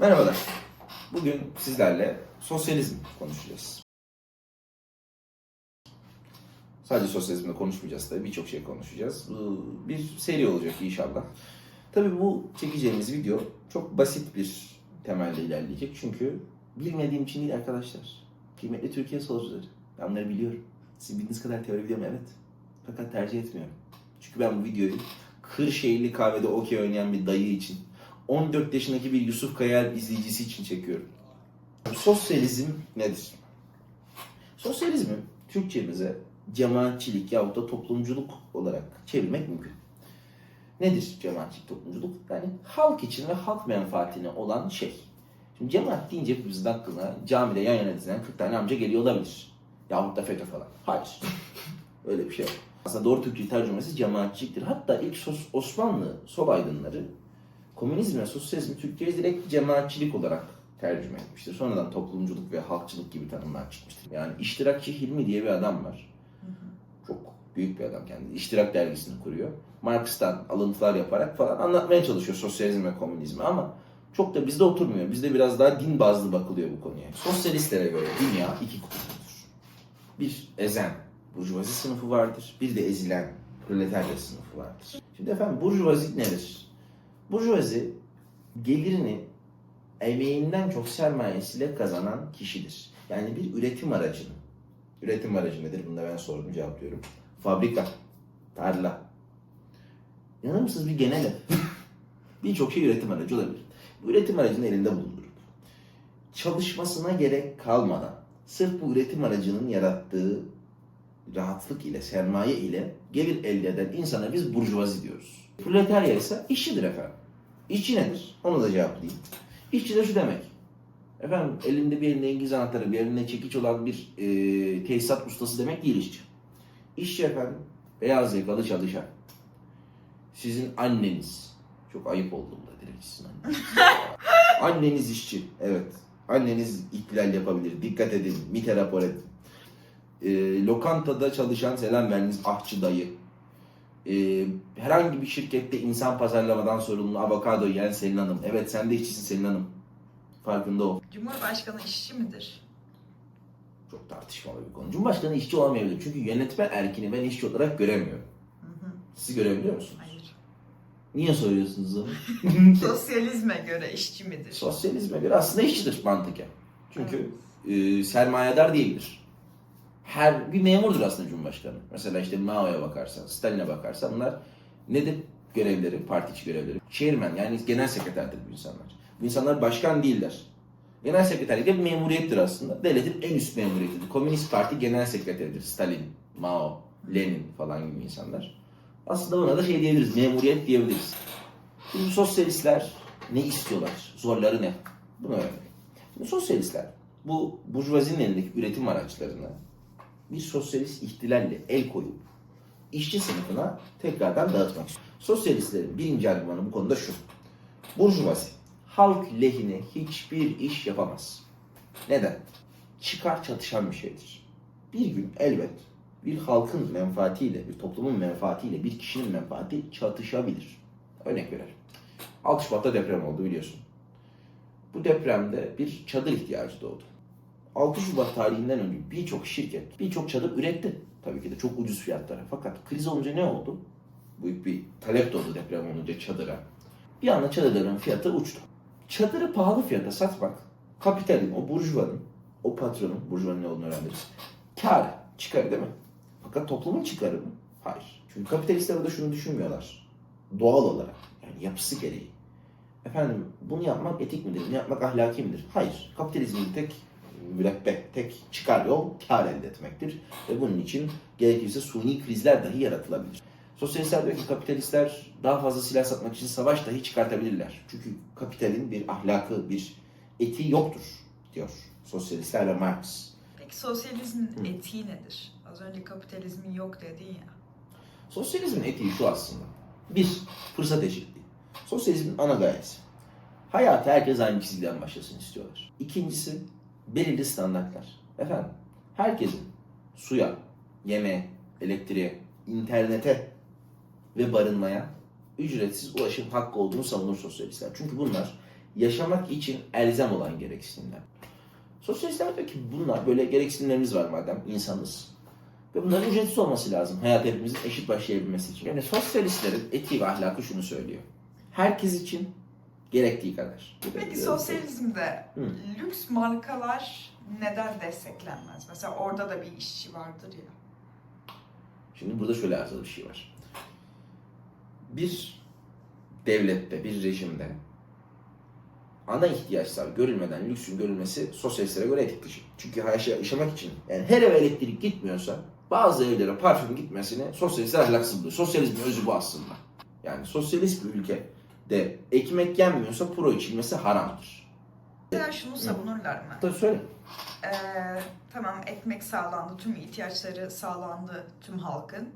Merhabalar. Bugün sizlerle sosyalizm konuşacağız. Sadece sosyalizmle konuşmayacağız tabii. Birçok şey konuşacağız. Bir seri olacak inşallah. Tabii bu çekeceğimiz video çok basit bir temelde ilerleyecek. Çünkü bilmediğim için değil arkadaşlar. Kıymetli Türkiye solcuları. Ben onları biliyorum. Sizin bildiğiniz kadar teori biliyorum evet. Fakat tercih etmiyorum. Çünkü ben bu videoyu Kırşehirli kahvede okey oynayan bir dayı için 14 yaşındaki bir Yusuf Kayal izleyicisi için çekiyorum. Sosyalizm nedir? Sosyalizmi Türkçemize cemaatçilik yahut da toplumculuk olarak çevirmek mümkün. Nedir cemaatçilik, toplumculuk? Yani halk için ve halk menfaatine olan şey. Şimdi cemaat deyince hepimizin aklına camide yan yana dizilen 40 tane amca geliyor olabilir. Yahut da FETÖ falan. Hayır. Öyle bir şey yok. Aslında doğru Türkçe tercümesi cemaatçiliktir. Hatta ilk Osmanlı sol aydınları komünizm ve sosyalizmi Türkçe'ye direkt cemaatçilik olarak tercüme etmiştir. Sonradan toplumculuk ve halkçılık gibi tanımlar çıkmıştır. Yani iştirakçı Hilmi diye bir adam var. Çok büyük bir adam kendisi. İştirak dergisini kuruyor. Marx'tan alıntılar yaparak falan anlatmaya çalışıyor sosyalizm ve komünizmi ama çok da bizde oturmuyor. Bizde biraz daha din bazlı bakılıyor bu konuya. Sosyalistlere göre dünya iki kutuptur. Bir ezen burjuvazi sınıfı vardır. Bir de ezilen proletarya sınıfı vardır. Şimdi efendim burjuvazi nedir? Burjuvazi gelirini emeğinden çok sermayesiyle kazanan kişidir. Yani bir üretim aracının. Üretim aracı nedir? Bunu da ben sordum cevaplıyorum. Fabrika, tarla. İnanır mısınız bir genel. Birçok şey üretim aracı olabilir. Bu üretim aracını elinde bulundurup çalışmasına gerek kalmadan sırf bu üretim aracının yarattığı rahatlık ile, sermaye ile gelir elde eden insana biz burjuvazi diyoruz. Proletarya ise işçidir efendim. İşçi nedir? Onu da cevaplayayım. İşçi de şu demek. Efendim elinde bir elinde İngiliz anahtarı, bir elinde çekiç olan bir e, tesisat ustası demek değil işçi. İşçi efendim beyaz yakalı çalışan. Sizin anneniz. Çok ayıp oldu burada direkt sizin anneniz. anneniz işçi. Evet. Anneniz ihtilal yapabilir. Dikkat edin. MİT'e rapor edin. E, lokantada çalışan selam veriniz ahçı dayı. E, herhangi bir şirkette insan pazarlamadan sorumlu avokado yiyen Selin Hanım. Evet sen de işçisin Selin Hanım. Farkında ol. Cumhurbaşkanı işçi midir? Çok tartışmalı bir konu. Cumhurbaşkanı işçi olamayabilir. Çünkü yönetme erkini ben işçi olarak göremiyorum. Hı hı. Siz görebiliyor musunuz? Hayır. Niye soruyorsunuz onu? Sosyalizme göre işçi midir? Sosyalizme göre aslında işçidir mantıken. Çünkü e, sermayedar değildir. Her bir memurdur aslında Cumhurbaşkanı. Mesela işte Mao'ya bakarsan, Stalin'e bakarsan bunlar nedir görevleri, parti içi görevleri? Chairman yani genel sekreterdir bu insanlar. Bu insanlar başkan değiller. Genel sekreterlik de bir memuriyettir aslında. Devletin en üst memuriyetidir. Komünist Parti genel sekreteridir. Stalin, Mao, Lenin falan gibi insanlar. Aslında buna da şey diyebiliriz, memuriyet diyebiliriz. Şimdi sosyalistler ne istiyorlar? Zorları ne? Bunu öğrenelim. Şimdi sosyalistler bu burjuvazinin elindeki üretim araçlarını bir sosyalist ihtilalle el koyup işçi sınıfına tekrardan dağıtmak istiyor. Sosyalistlerin birinci argümanı bu konuda şu. Burjuvazi halk lehine hiçbir iş yapamaz. Neden? Çıkar çatışan bir şeydir. Bir gün elbet bir halkın menfaatiyle, bir toplumun menfaatiyle, bir kişinin menfaati çatışabilir. Örnek verelim. 6 Şubat'ta deprem oldu biliyorsun. Bu depremde bir çadır ihtiyacı doğdu. 6 Şubat tarihinden önce birçok şirket birçok çadır üretti. Tabii ki de çok ucuz fiyatlara. Fakat kriz olunca ne oldu? Büyük bir talep doğdu deprem olunca çadıra. Bir anda çadırların fiyatı uçtu. Çadırı pahalı fiyata satmak kapitalin, o burjuvanın, o patronun, burjuvanın ne olduğunu öğreniriz. Kar, çıkar değil mi? Fakat toplumun çıkarı mı? Hayır. Çünkü kapitalistler burada şunu düşünmüyorlar. Doğal olarak, yani yapısı gereği. Efendim bunu yapmak etik midir? Bunu yapmak ahlaki midir? Hayır. Kapitalizmin tek mürebbet, tek çıkar yol kar elde etmektir. Ve bunun için gerekirse suni krizler dahi yaratılabilir. Sosyalistler diyor ki kapitalistler daha fazla silah satmak için savaş dahi çıkartabilirler. Çünkü kapitalin bir ahlakı, bir etiği yoktur diyor sosyalistler ve Marx. Peki sosyalizmin Hı. etiği nedir? Az önce kapitalizmin yok dedin ya. Sosyalizmin etiği şu aslında. Bir, fırsat eşitliği. Sosyalizmin ana gayesi. Hayatı herkes aynı çizgiden başlasın istiyorlar. İkincisi, belirli standartlar. Efendim, herkesin suya, yemeğe, elektriğe, internete ve barınmaya ücretsiz ulaşım hakkı olduğunu savunur sosyalistler. Çünkü bunlar yaşamak için elzem olan gereksinimler. Sosyalistler diyor ki bunlar böyle gereksinimlerimiz var madem insanız. Ve bunların ücretsiz olması lazım hayat hepimizin eşit başlayabilmesi için. Yani sosyalistlerin etiği ve ahlakı şunu söylüyor. Herkes için gerektiği kadar. Peki sosyalizmde Hı. lüks markalar neden desteklenmez? Mesela orada da bir işçi vardır ya. Şimdi burada şöyle arızalı bir şey var. Bir devlette, bir rejimde ana ihtiyaçlar görülmeden lüksün görülmesi sosyalistlere göre etik dışı. Çünkü yaşa- yaşamak için yani her eve elektrik gitmiyorsa bazı evlere parfüm gitmesini sosyalistler ahlaksız buluyor. Sosyalizmin özü bu aslında. Yani sosyalist bir ülkede ekmek yenmiyorsa pro içilmesi haramdır. Mesela şunu savunurlar mı? Tabii söyle. Ee, tamam ekmek sağlandı, tüm ihtiyaçları sağlandı tüm halkın.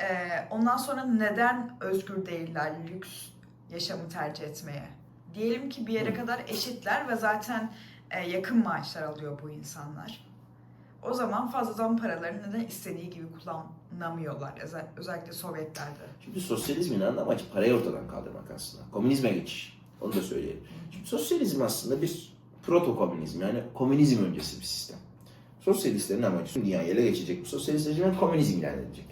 Ee, ondan sonra neden özgür değiller lüks yaşamı tercih etmeye? Diyelim ki bir yere kadar eşitler ve zaten e, yakın maaşlar alıyor bu insanlar. O zaman fazladan paraları neden istediği gibi kullanamıyorlar Özel- özellikle Sovyetlerde. Şimdi sosyalizmin ana amacı parayı ortadan kaldırmak aslında. Komünizme geçiş. Onu da söyleyelim. Şimdi sosyalizm aslında bir proto komünizm yani komünizm öncesi bir sistem. Sosyalistlerin amacı dünyayı ele geçecek bu sosyalist rejime komünizm ilan edilecek.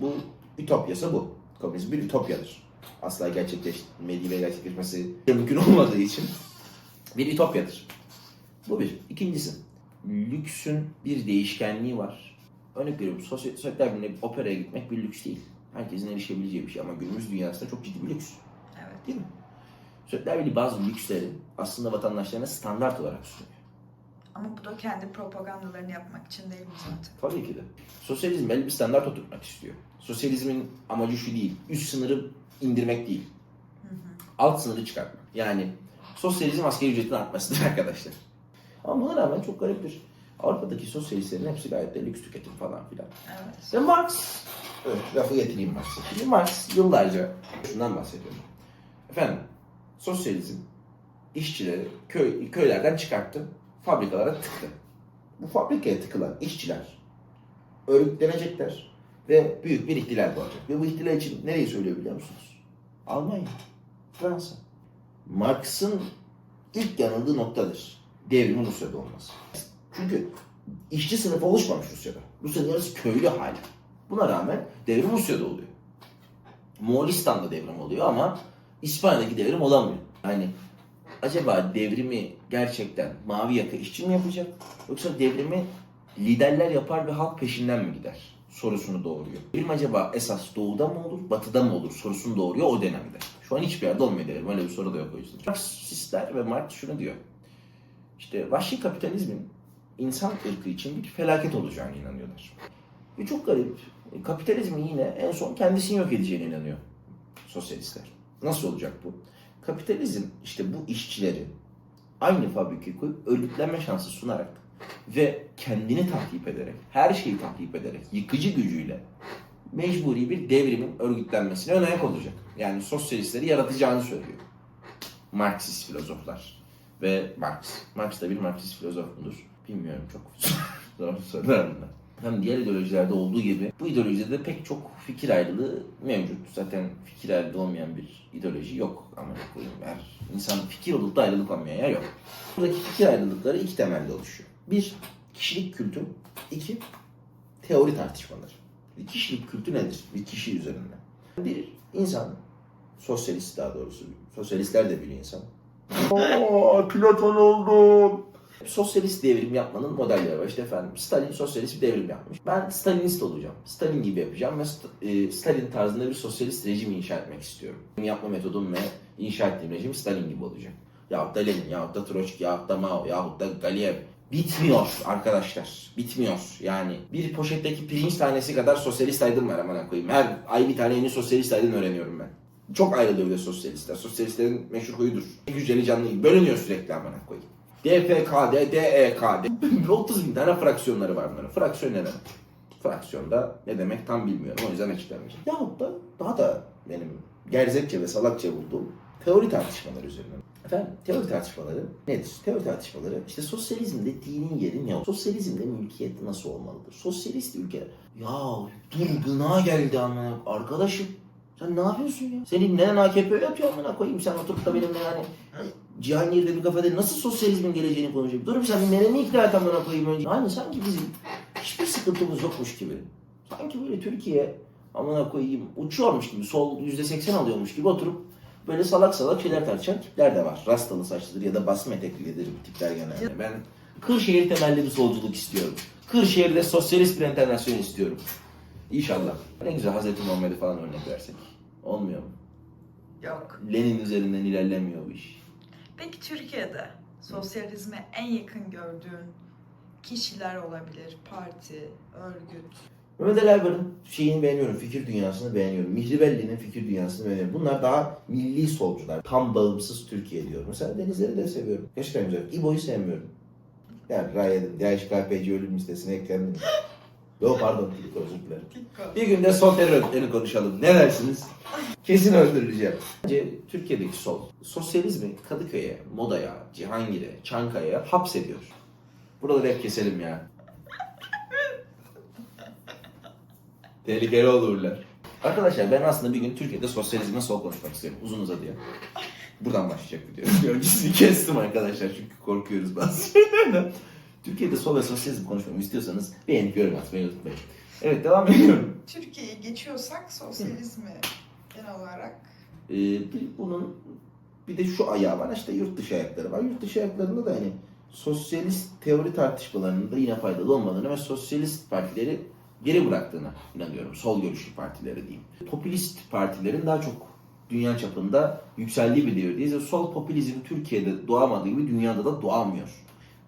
Bu ütopyası bu. Komünizm bir ütopyadır. Asla gerçekleşmediği ve gerçekleşmesi mümkün olmadığı için bir ütopyadır. Bu bir. İkincisi, lüksün bir değişkenliği var. Örnek veriyorum, sosyal, bir operaya gitmek bir lüks değil. Herkesin erişebileceği bir şey ama günümüz dünyasında çok ciddi bir lüks. Evet. Değil mi? Sovyetler Birliği bazı lüksleri aslında vatandaşlarına standart olarak sunuyor. Ama bu da kendi propagandalarını yapmak için değil mi zaten? Tabii ki de. Sosyalizm belli bir standart oturtmak istiyor. Sosyalizmin amacı şu değil, üst sınırı indirmek değil, Hı hı. alt sınırı çıkartmak. Yani sosyalizm asgari ücretin artmasıdır arkadaşlar. Ama buna rağmen çok gariptir. Avrupa'daki sosyalistlerin hepsi gayet de lüks tüketim falan filan. Evet. Ve Marx, evet, lafı getireyim Marx'a. Şimdi Marx yıllarca şundan bahsediyor. Efendim, sosyalizm işçileri köy, köylerden çıkarttı, fabrikalara tıktı. Bu fabrikaya tıkılan işçiler örgütlenecekler ve büyük bir ihtilal doğacak. Ve bu ihtilal için nereyi söylüyor biliyor musunuz? Almanya, Fransa. Marx'ın ilk yanıldığı noktadır. Devrimin Rusya'da olması. Çünkü işçi sınıfı oluşmamış Rusya'da. Rusya'nın yarısı köylü hala. Buna rağmen devrim Rusya'da oluyor. Moğolistan'da devrim oluyor ama İspanya'daki devrim olamıyor. Yani acaba devrimi gerçekten mavi yaka işçi mi yapacak? Yoksa devrimi liderler yapar ve halk peşinden mi gider? Sorusunu doğuruyor. Devrim acaba esas doğuda mı olur, batıda mı olur sorusunu doğuruyor o dönemde. Şu an hiçbir yerde olmuyor devrim. Öyle bir soru da yok o yüzden. Marksistler ve Marx şunu diyor. İşte vahşi kapitalizmin insan ırkı için bir felaket olacağını inanıyorlar. Ve çok garip. Kapitalizmin yine en son kendisini yok edeceğine inanıyor sosyalistler. Nasıl olacak bu? Kapitalizm işte bu işçileri aynı fabrikaya koyup örgütlenme şansı sunarak ve kendini tahrip ederek, her şeyi tahrip ederek, yıkıcı gücüyle mecburi bir devrimin örgütlenmesine ön ayak olacak. Yani sosyalistleri yaratacağını söylüyor. Marksist filozoflar ve Marx. Marx da bir Marksist filozof mudur? Bilmiyorum çok zor sorular bunlar. Hem diğer ideolojilerde olduğu gibi bu ideolojide de pek çok fikir ayrılığı mevcut. Zaten fikir ayrılığı olmayan bir ideoloji yok ama koyayım. Her insan fikir olup da ayrılık olmayan yer yok. Buradaki fikir ayrılıkları iki temelde oluşuyor. Bir, kişilik kültü. iki teori tartışmaları. Bir kişilik kültü nedir? Bir kişi üzerinde. Bir insan, sosyalist daha doğrusu, sosyalistler de bir insan. Aa, Platon oldum. Sosyalist devrim yapmanın modelleri var. İşte efendim Stalin sosyalist bir devrim yapmış. Ben Stalinist olacağım. Stalin gibi yapacağım ve e, Stalin tarzında bir sosyalist rejim inşa etmek istiyorum. Benim yapma metodum ve inşa ettiğim rejim Stalin gibi olacak. Yahut da Lenin, yahut da Troçki, yahut da Mao, yahut da Galiyev. Bitmiyor arkadaşlar. Bitmiyor. Yani bir poşetteki pirinç tanesi kadar sosyalist aydın var aman koyayım. Her ay bir tane yeni sosyalist aydın öğreniyorum ben. Çok ayrılıyor bir de sosyalistler. Sosyalistlerin meşhur huyudur. Güzeli canlı bölünüyor sürekli aman koyayım. DPKD, DEKD. 30 bin tane fraksiyonları var bunların. Fraksiyon ne demek? Fraksiyonda ne demek tam bilmiyorum. O yüzden açıklamayacağım. Yahut da daha da benim gerzekçe ve salakça bulduğum teori tartışmaları üzerinden. Efendim teori tartışmaları nedir? Teori tartışmaları işte sosyalizmde dinin yeri ne? Sosyalizmde mülkiyet nasıl olmalıdır? Sosyalist ülke ya dur gına geldi amına arkadaşım. Sen ne yapıyorsun ya? Senin neden AKP'ye atıyor amına koyayım sen oturup da benimle yani Cihangir'de bir kafede nasıl sosyalizmin geleceğini konuşuyor. Dur bir sen nereni ikna et amına koyayım önce. Hani sanki bizim hiçbir sıkıntımız yokmuş gibi. Sanki böyle Türkiye amına koyayım uçuyormuş gibi sol %80 alıyormuş gibi oturup böyle salak salak şeyler tartışan tipler de var. Rastalı saçlıdır ya da basma eteklidir tipler genelde. Ben Kırşehir temelli bir solculuk istiyorum. Kırşehir'de sosyalist bir enternasyonu istiyorum. İnşallah. Ne güzel Hazreti Muhammed'e falan örnek versek. Olmuyor mu? Yok. Lenin üzerinden ilerlemiyor bu iş. Peki Türkiye'de sosyalizme en yakın gördüğün kişiler olabilir, parti, örgüt. Mehmet Ali Aybar'ın şeyini beğeniyorum, fikir dünyasını beğeniyorum. Mihri Belli'nin fikir dünyasını beğeniyorum. Bunlar daha milli solcular. Tam bağımsız Türkiye diyor. Mesela Denizleri de seviyorum. Gerçekten güzel. İbo'yu sevmiyorum. Yani Raye'nin DHKPC ölüm listesine eklendim. Yok pardon, özür dilerim. Bir günde sol terör konuşalım. Ne dersiniz? Kesin öldürüleceğim. Bence Türkiye'deki sol, sosyalizmi Kadıköy'e, Moda'ya, Cihangir'e, Çankaya'ya hapsediyor. Buraları hep keselim ya. Tehlikeli olurlar. Arkadaşlar ben aslında bir gün Türkiye'de sosyalizme sol konuşmak istiyorum. Uzun uzadıya. Buradan başlayacak video. Öncesini kestim arkadaşlar çünkü korkuyoruz bazı şeylerden. Türkiye'de sol ve sosyalizm konuşmamı istiyorsanız beğenip yorum atmayı unutmayın. Evet devam ediyorum. Türkiye'yi geçiyorsak sosyalizmi genel olarak Ee, bir bunun bir de şu ayağı var işte yurt dışı ayakları var. Yurt dışı ayaklarında da hani sosyalist teori tartışmalarının da yine faydalı olmadığını ve sosyalist partileri geri bıraktığına inanıyorum. Sol görüşlü partileri diyeyim. Popülist partilerin daha çok dünya çapında yükseldiği bir devirdeyiz. Sol popülizm Türkiye'de doğamadığı gibi dünyada da doğamıyor.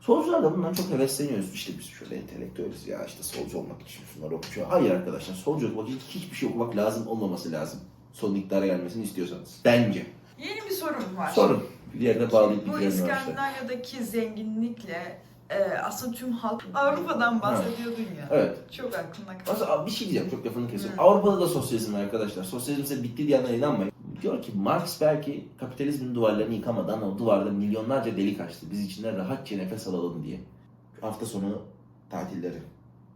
Solcular da bundan çok hevesleniyoruz. İşte biz şöyle entelektüeliz ya işte solcu olmak için şunları okuyor. Hayır arkadaşlar solcu olmak için hiçbir şey okumak lazım olmaması lazım. Solun iktidara gelmesini istiyorsanız. Bence. Yeni bir sorum var. Sorun. Bir yerine bağlayıp Bu bitirelim. İskandinavya'daki zenginlikle e, aslında tüm halk Avrupa'dan bahsediyordun ya. Evet. Çok aklımda kaldı. Aslında bir şey diyeceğim çok lafını kesiyorum. Avrupa'da da sosyalizm var arkadaşlar. Sosyalizm ise bitti diyenlere inanmayın. Diyor ki Marx belki kapitalizmin duvarlarını yıkamadan o duvarda milyonlarca delik açtı. Biz içinde rahatça nefes alalım diye. Hafta sonu tatilleri,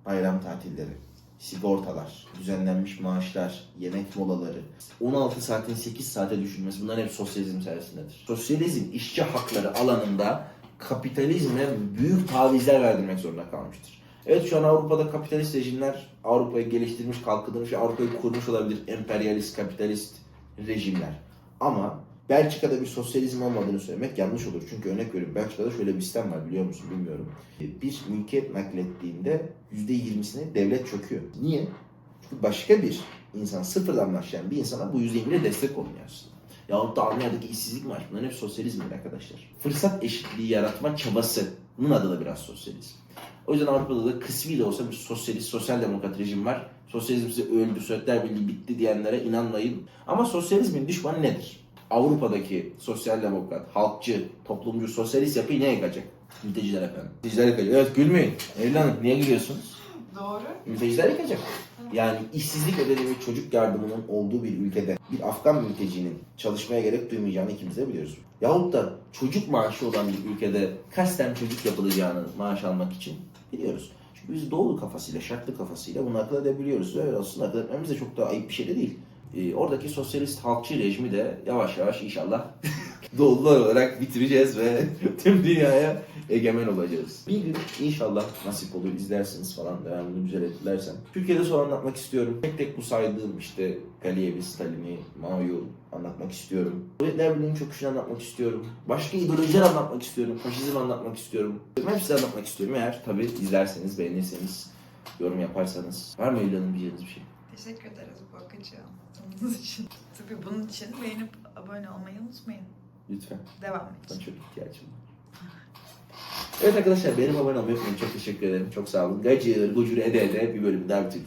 bayram tatilleri, sigortalar, düzenlenmiş maaşlar, yemek molaları, 16 saatin 8 saate düşürmesi bunlar hep sosyalizm sayesindedir. Sosyalizm işçi hakları alanında kapitalizme büyük tavizler verdirmek zorunda kalmıştır. Evet şu an Avrupa'da kapitalist rejimler Avrupa'yı geliştirmiş, kalkındırmış Avrupa'yı kurmuş olabilir emperyalist, kapitalist rejimler. Ama Belçika'da bir sosyalizm olmadığını söylemek yanlış olur. Çünkü örnek veriyorum Belçika'da şöyle bir sistem var biliyor musun bilmiyorum. Bir mülkiyet naklettiğinde %20'sine devlet çöküyor. Niye? Çünkü başka bir insan sıfırdan başlayan bir insana bu %20'de destek olmuyor aslında. Yahut da Almanya'daki işsizlik var. Bunların hep sosyalizmdir arkadaşlar. Fırsat eşitliği yaratma çabasının adı da biraz sosyalizm. O yüzden Avrupa'da da kısmi de olsa bir sosyalist, sosyal demokrat rejim var. Sosyalizm size öldü, Sovyetler Birliği bitti diyenlere inanmayın. Ama sosyalizmin düşmanı nedir? Avrupa'daki sosyal demokrat, halkçı, toplumcu, sosyalist yapıyı ne yıkacak? Mülteciler efendim. Mülteciler yıkacak. Evet gülmeyin. Evladım niye gülüyorsunuz? Doğru. Mülteciler yıkacak. Yani işsizlik ödemi çocuk yardımının olduğu bir ülkede bir Afgan mültecinin çalışmaya gerek duymayacağını ikimiz de biliyoruz. Yahut da çocuk maaşı olan bir ülkede kasten çocuk yapılacağını maaş almak için biliyoruz. Çünkü biz doğulu kafasıyla, şartlı kafasıyla bunu akıl edebiliyoruz. Ve aslında akıl etmemiz de çok da ayıp bir şey de değil. Ee, oradaki sosyalist halkçı rejimi de yavaş yavaş inşallah doğulular olarak bitireceğiz ve tüm dünyaya egemen olacağız. Bir gün inşallah nasip olur izlersiniz falan devamını güzel etkilersem. Türkiye'de son anlatmak istiyorum. Tek tek bu saydığım işte Galiyevi, Stalin'i, Mao'yu anlatmak istiyorum. Sovyetler Birliği'nin çöküşünü anlatmak istiyorum. Başka ideolojiler anlatmak istiyorum. Faşizm anlatmak istiyorum. Hepsini anlatmak istiyorum. Eğer tabii izlerseniz, beğenirseniz, yorum yaparsanız. Var mı Eylül'ün diyeceğiniz bir şey? Teşekkür ederiz bu akıcı anlatımınız için. Tabii bunun için beğenip abone olmayı unutmayın. Lütfen. Devam Ben edin. çok ihtiyacım var. Evet arkadaşlar benim abone olmayı unutmayın. Çok teşekkür ederim. Çok sağ olun. Gacır, gucur ede ede bir bölüm daha bitirdik.